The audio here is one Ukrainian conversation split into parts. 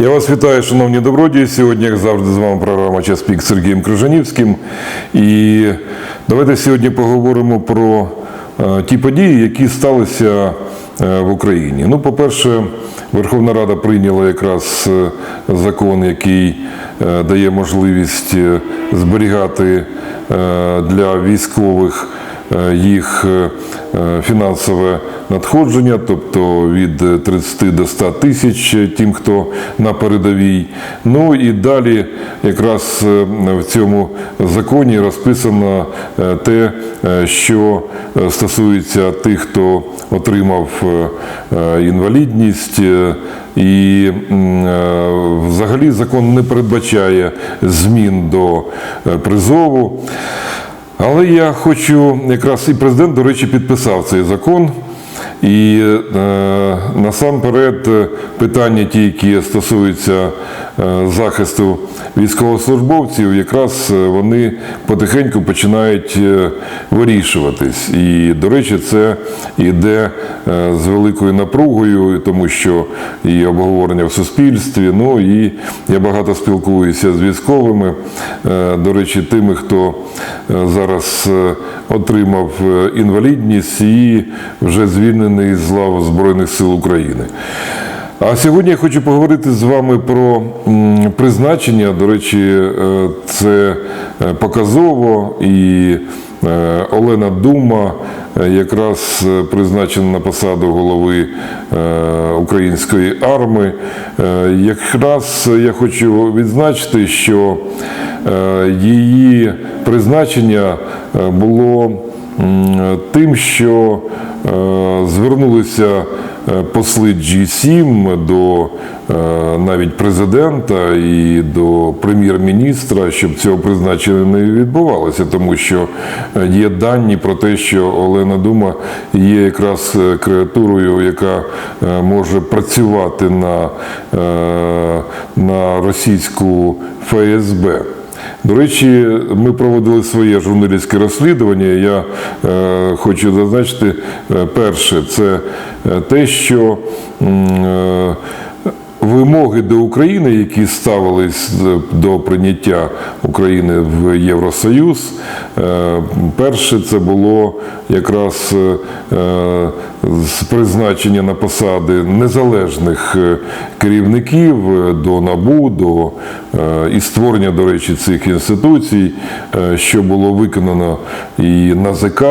Я вас вітаю, шановні добродії. Сьогодні, як завжди, з вами програма Час пік з Сергієм Крижанівським. І давайте сьогодні поговоримо про е, ті події, які сталися е, в Україні. Ну, по-перше, Верховна Рада прийняла якраз е, закон, який дає можливість зберігати для військових їх е, е, фінансове надходження, тобто від 30 до 100 тисяч тим, хто на передовій. Ну і далі якраз е, в цьому законі розписано е, те, е, що е, стосується тих, хто отримав е, е, інвалідність. е, І е, взагалі закон не передбачає змін до е, призову. Але я хочу, якраз і президент, до речі, підписав цей закон. І е, насамперед е, питання, ті, які стосуються е, захисту військовослужбовців, якраз е, вони потихеньку починають е, вирішуватись. І, до речі, це йде з великою напругою, тому що і обговорення в суспільстві. Ну і я багато спілкуюся з військовими, е, до речі, тими, хто зараз отримав інвалідність і вже звільнений з лав Збройних сил України. А сьогодні я хочу поговорити з вами про призначення. До речі, е, це е, показово і е, Олена Дума якраз призначена на посаду голови української армії. Якраз я хочу відзначити, що її призначення було тим, що е, звернулися е, посли G7 до е, навіть президента і до прем'єр-міністра, щоб цього призначення не відбувалося, тому що є дані про те, що Олена Дума є якраз креатурою, яка може працювати на, на російську ФСБ. До речі, ми проводили своє журналістське розслідування. Я е, хочу зазначити, е, перше, це е, те, що е, вимоги до України, які ставились до прийняття України в Євросоюз, е, перше це було якраз е, призначення на посади незалежних е, керівників до НАБУ, до і створення, до речі, цих інституцій, що було виконано і НАЗК.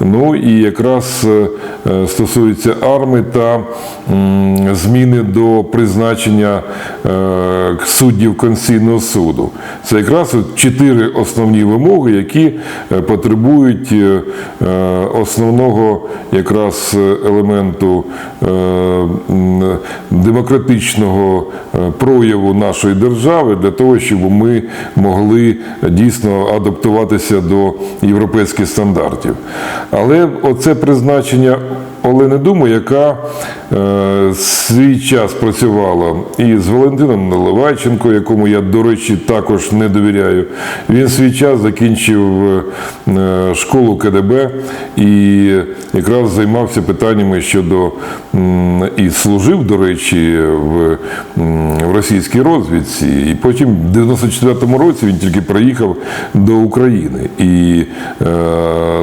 Ну і якраз стосується армії та зміни до призначення е, суддів Конституційного суду. Це якраз от чотири основні вимоги, які е, потребують е, основного якраз елементу демократичного прояву нашої держави для того, щоб ми могли дійсно адаптуватися до європейських стандартів. Але оце призначення Олени Думи, яка свій час працювала і з Валентином Наливайченко, якому я, до речі, також не довіряю. Він свій час закінчив е, школу КДБ і якраз займався питаннями щодо і служив, до речі, в, російській розвідці. І потім в 94-му році він тільки приїхав до України. І е,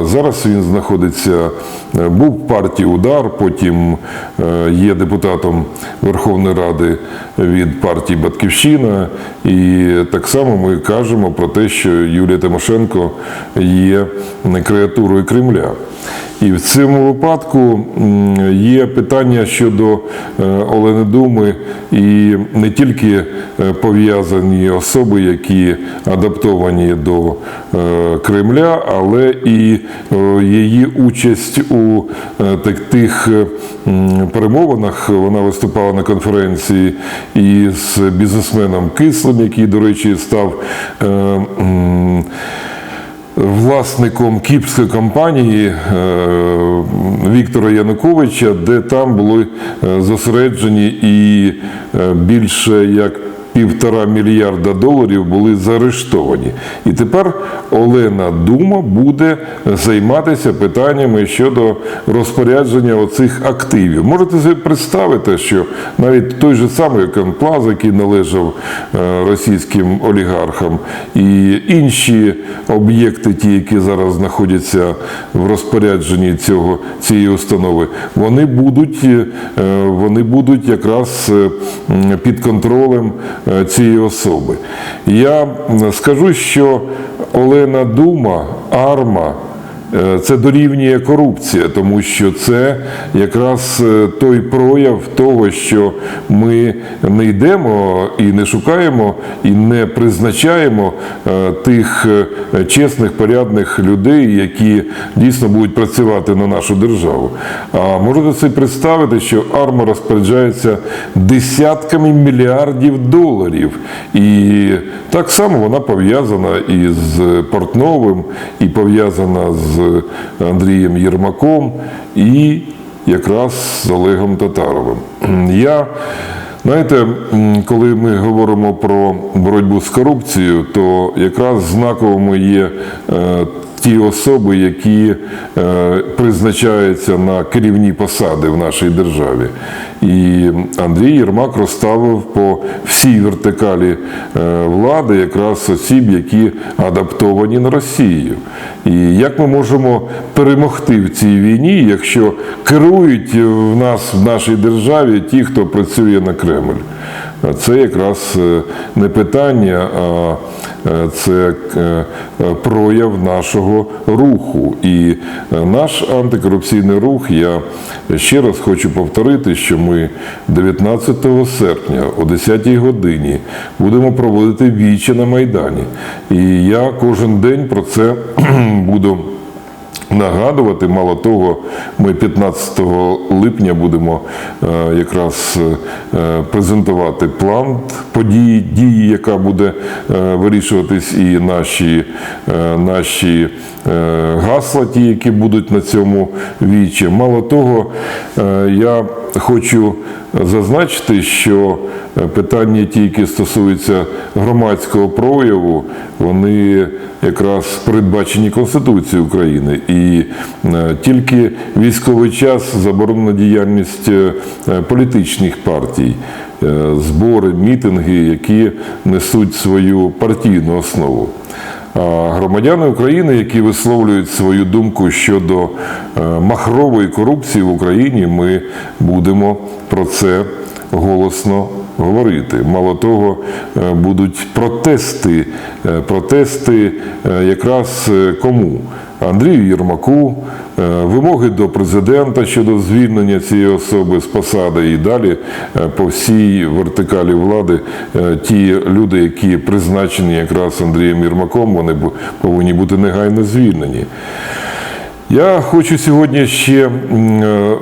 зараз він знаходиться, е, був в партії Удар, потім е, є депутатом Верховної Ради від партії Батьківщина. І так само ми кажемо про те, що Юлія Тимошенко є креатурою Кремля. І в цьому випадку є питання щодо е, Олени Думи і не тільки е, пов'язані особи, які адаптовані до е, Кремля, але і її участь у тих перемовинах. Вона виступала на конференції із бізнесменом Кислим, який, до речі, став. Власником кіпської компанії е, Віктора Януковича, де там були е, зосереджені і е, більше як півтора мільярда доларів були заарештовані. І тепер Олена Дума буде займатися питаннями щодо розпорядження оцих активів. Можете собі представити, що навіть той же самий Конплаз, який належав е, російським олігархам, і інші об'єкти, ті, які зараз знаходяться в розпорядженні цього цієї установи, вони будуть, е, вони будуть якраз е, під контролем цієї особи. Я скажу, що Олена Дума, Арма. Е, Це дорівнює корупція, тому що це якраз е, той прояв того, що ми не йдемо і не шукаємо, і не призначаємо е, тих чесних, порядних людей, які дійсно будуть працювати на нашу державу. А можете собі представити, що АРМА розпоряджається десятками мільярдів доларів, і так само вона пов'язана із Портновим, і пов'язана з Андрієм Єрмаком, і якраз з Олегом Татаровим. Я Знаєте, коли ми говоримо про боротьбу з корупцією, то якраз знаковими є е, ті особи, які е, призначаються на керівні посади в нашій державі. І Андрій Єрмак розставив по всій вертикалі е, влади якраз осіб, які адаптовані на Росію. І як ми можемо перемогти в цій війні, якщо керують в нас в нашій державі ті, хто працює на Кремль? Це якраз е, не питання, а е, це е, прояв нашого руху. І наш антикорупційний рух, я ще раз хочу повторити, що ми 19 серпня о 10-й годині будемо проводити віче на Майдані. І я кожен день про це буду нагадувати. Мало того, ми 15 липня будемо е, якраз е, презентувати план події, дії, яка буде е, вирішуватись, і наші, наші гасла, ті, які будуть на цьому вічі. Мало того, я хочу зазначити, що питання, ті, які стосуються громадського прояву, вони якраз передбачені Конституцією України. І е, тільки військовий час заборонена діяльність е, політичних партій, е, збори, мітинги, які несуть свою партійну основу. А громадяни України, які висловлюють свою думку щодо махрової корупції в Україні, ми будемо про це голосно говорити. Мало того, будуть протести, протести якраз кому? Андрію Єрмаку, е, вимоги до президента щодо звільнення цієї особи з посади і далі е, по всій вертикалі влади е, ті люди, які призначені якраз Андрієм Єрмаком, вони повинні бути негайно звільнені. Я хочу сьогодні ще е,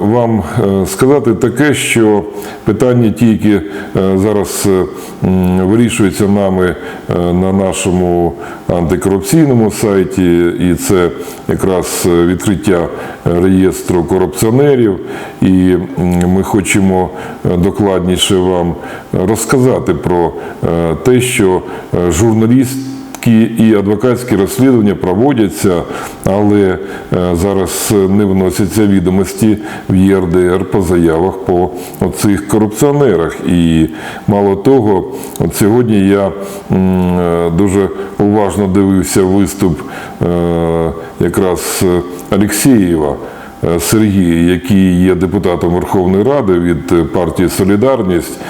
вам е, сказати таке, що питання ті, які е, зараз вирішуються нами на нашому антикорупційному сайті, і це якраз відкриття реєстру корупціонерів. І ми хочемо докладніше вам розказати про те, що журналіст Адвокатські і адвокатські розслідування проводяться, але е, зараз не вносяться відомості в ЄРДР по заявах по цих корупціонерах. І мало того, от сьогодні я е, дуже уважно дивився виступ е, якраз Алексєєва. Е, Сергія, який є депутатом Верховної Ради від партії Солідарність,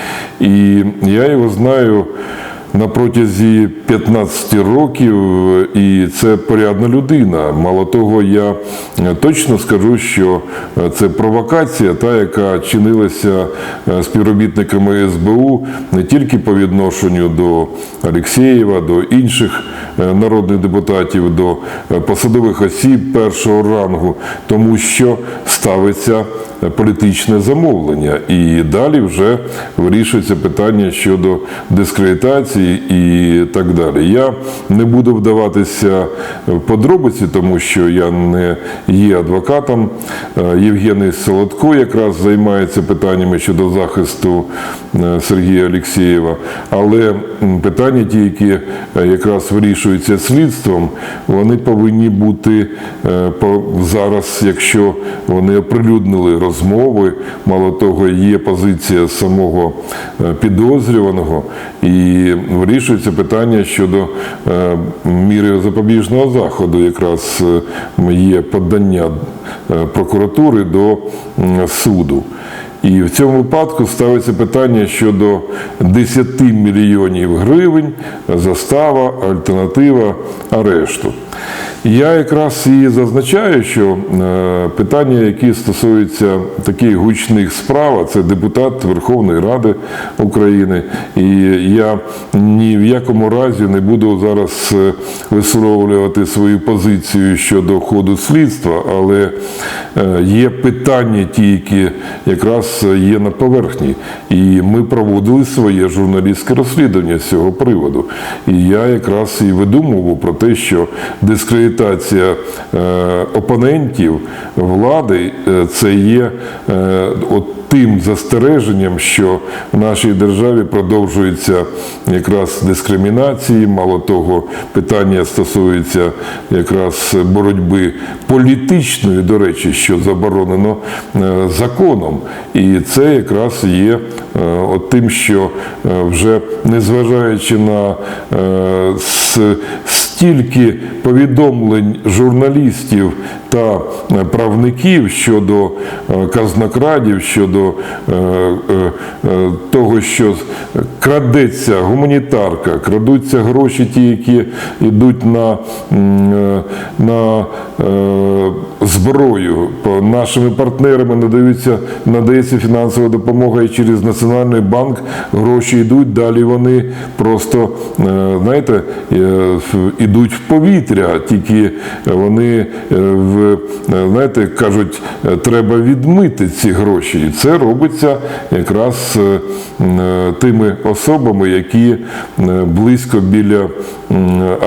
і я його знаю на протязі 15 років, і це порядна людина. Мало того, я е, точно скажу, що е, це провокація, та яка чинилася е, співробітниками СБУ не тільки по відношенню до Алексєєва, до інших народних депутатів, до посадових осіб першого рангу, тому що ставиться політичне замовлення. І далі вже вирішується питання щодо дискредитації операцій і так далі. Я не буду вдаватися в подробиці, тому що я не є адвокатом. Е, Євгеній Солодко якраз займається питаннями щодо захисту е, Сергія Олексєєва. Але питання ті, які е, якраз вирішуються слідством, вони повинні бути зараз, якщо вони оприлюднили розмови, мало того, є позиція самого підозрюваного, і вирішується питання щодо е, міри запобіжного заходу. Якраз е, є подання е, прокуратури до суду. І в цьому випадку ставиться питання щодо 10 мільйонів гривень, застава, альтернатива арешту. Я якраз і зазначаю, що е, питання, які стосуються таких гучних справ, це депутат Верховної Ради України, і я ні в якому разі не буду зараз е, висловлювати свою позицію щодо ходу слідства, але е, є питання, ті, які якраз є на поверхні. І ми проводили своє журналістське розслідування з цього приводу. І я якраз і видумував про те, що дискредитація е, опонентів влади е, це є е, от тим застереженням, що в нашій державі продовжується якраз дискримінації. Мало того, питання стосується якраз боротьби політичної, до речі, що заборонено законом. І це якраз є от тим, що вже незважаючи на стільки повідомлень журналістів та правників щодо е, казнокрадів, щодо е, е, того, що крадеться гуманітарка, крадуться гроші, ті, які йдуть на, на зброю. Нашими партнерами надаються, надається фінансова допомога і через Національний банк гроші йдуть, далі вони просто, знаєте, е, в- повітря, тільки вони в, знаєте, кажуть, е, треба відмити ці гроші. І це робиться якраз е, е, тими особами, які е, близько біля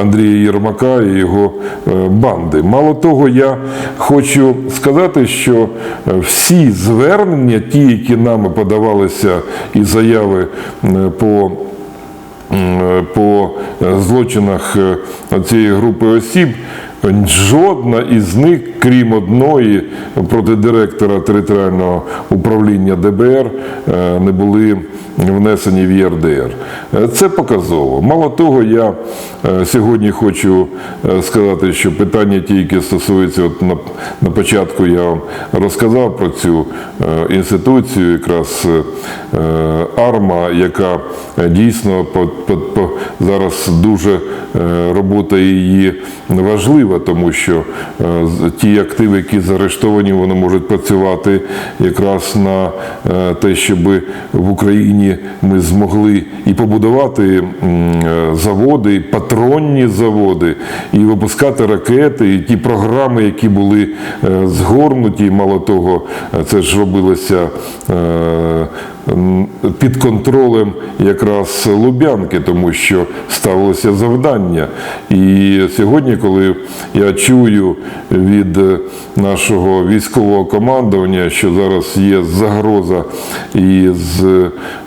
Андрія Єрмака і його е, банди. Мало того, я хочу сказати, що е, всі звернення, ті, які нами подавалися, і заяви е, по по е, злочинах е, цієї групи осіб. Жодна із них, крім одної, проти директора територіального управління ДБР, е, не були внесені в ЄРДР. Е, Це показово. Мало того, я е, сьогодні хочу сказати, що питання ті, які стосуються, от на, на початку я вам розказав про цю інституцію, якраз АРМА, яка дійсно по, по, по, зараз дуже робота її важлива, тому що е, ті активи, які заарештовані, вони можуть працювати якраз на е, те, щоб в Україні ми змогли і побудувати е, заводи, і патронні заводи, і випускати ракети, і ті програми, які були згорнуті, мало того, це ж робилося. Під контролем якраз Лубянки, тому що ставилося завдання. І сьогодні, коли я чую від е, нашого військового командування, що зараз є загроза і з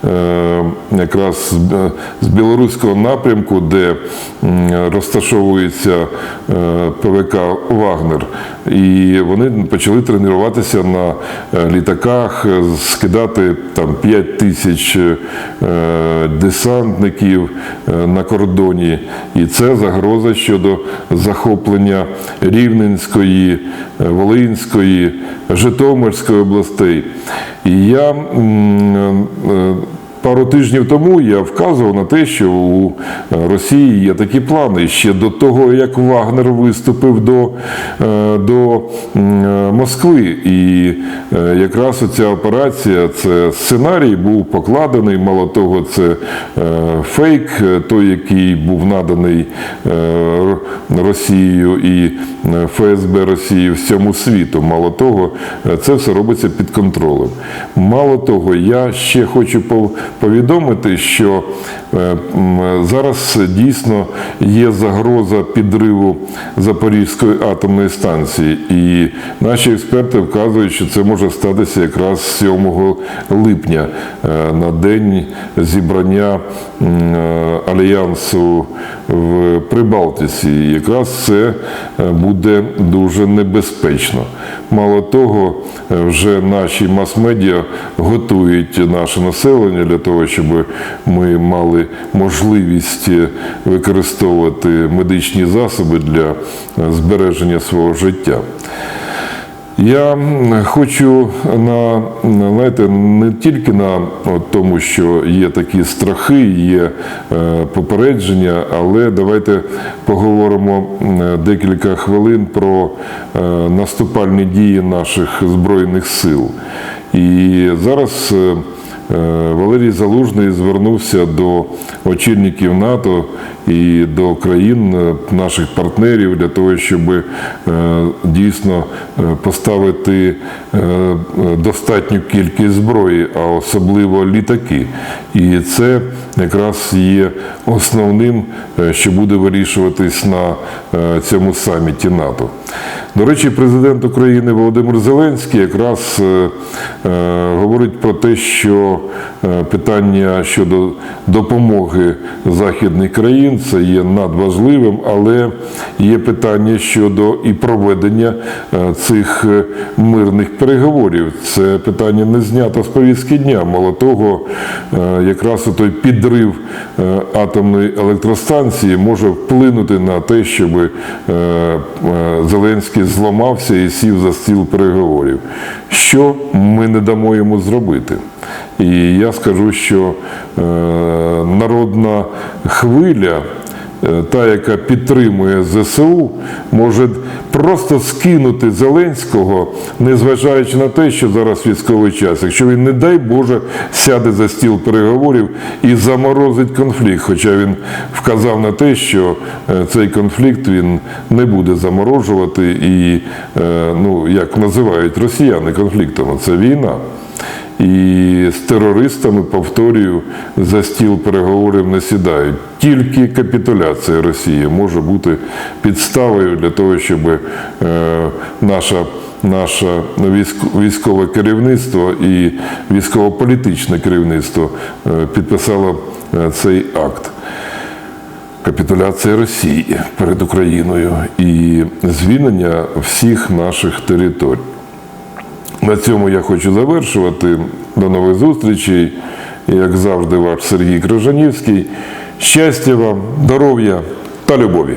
е, якраз з, е, білоруського напрямку, де розташовується ПВК Вагнер, і вони почали тренуватися на е, літаках, е, скидати там 5 тисяч е, десантників на кордоні. І це загроза щодо захоплення Рівненської, Волинської, Житомирської областей. І я Пару тижнів тому я вказував на те, що у Росії є такі плани ще до того, як Вагнер виступив до, е, до е, Москви. І е, якраз оця операція, це сценарій був покладений. Мало того, це е, фейк, е, той, який був наданий е, Росією і е, ФСБ Росії всьому світу. Мало того, е, це все робиться під контролем. Мало того, я ще хочу повідомити, що е, зараз дійсно є загроза підриву Запорізької атомної станції, і наші експерти вказують, що це може статися якраз 7 липня е, на день зібрання е, альянсу в Прибалтиці. І Якраз це буде дуже небезпечно. Мало того, вже наші мас-медіа готують наше населення для того, щоб ми мали можливість е, використовувати медичні засоби для е, збереження свого життя. Я хочу на на, знаєте, не тільки на тому, що є такі страхи, є е, попередження, але давайте поговоримо декілька хвилин про наступальні дії наших збройних сил. І зараз. Е, Валерій Залужний звернувся до очільників НАТО і до країн е, наших партнерів для того, щоб е, дійсно поставити достатню кількість зброї, а особливо літаки. І це якраз є основним, що буде вирішуватись на цьому саміті НАТО. До речі, президент України Володимир Зеленський якраз е, е, говорить про те, що е, питання щодо допомоги західних країн це є надважливим, але є питання щодо і проведення е, цих е, мирних переговорів. Це питання не знято з повістки дня. Мало того, е, якраз той підрив е, атомної електростанції може вплинути на те, щоб е, е, Зеленський зламався і сів за стіл переговорів. Що ми не дамо йому зробити? І я скажу, що е, народна хвиля. Е, Та, яка підтримує ЗСУ, може просто скинути Зеленського, незважаючи на те, що зараз військовий час. Якщо він, не дай Боже, сяде за стіл переговорів і заморозить конфлікт. Хоча він вказав на те, що е, цей конфлікт він не буде заморожувати і, е, ну, як називають росіяни конфліктом, це війна. І з терористами, повторюю, за стіл переговорів не сідають. Тільки капітуляція Росії може бути підставою для того, щоб е, наша, наше військ- військове керівництво і військово-політичне керівництво е, підписало е, цей акт. Капітуляція Росії перед Україною і звільнення всіх наших територій. На цьому я хочу завершувати. До нових зустрічей. Як завжди, ваш Сергій Крижанівський. Щастя вам, здоров'я та любові!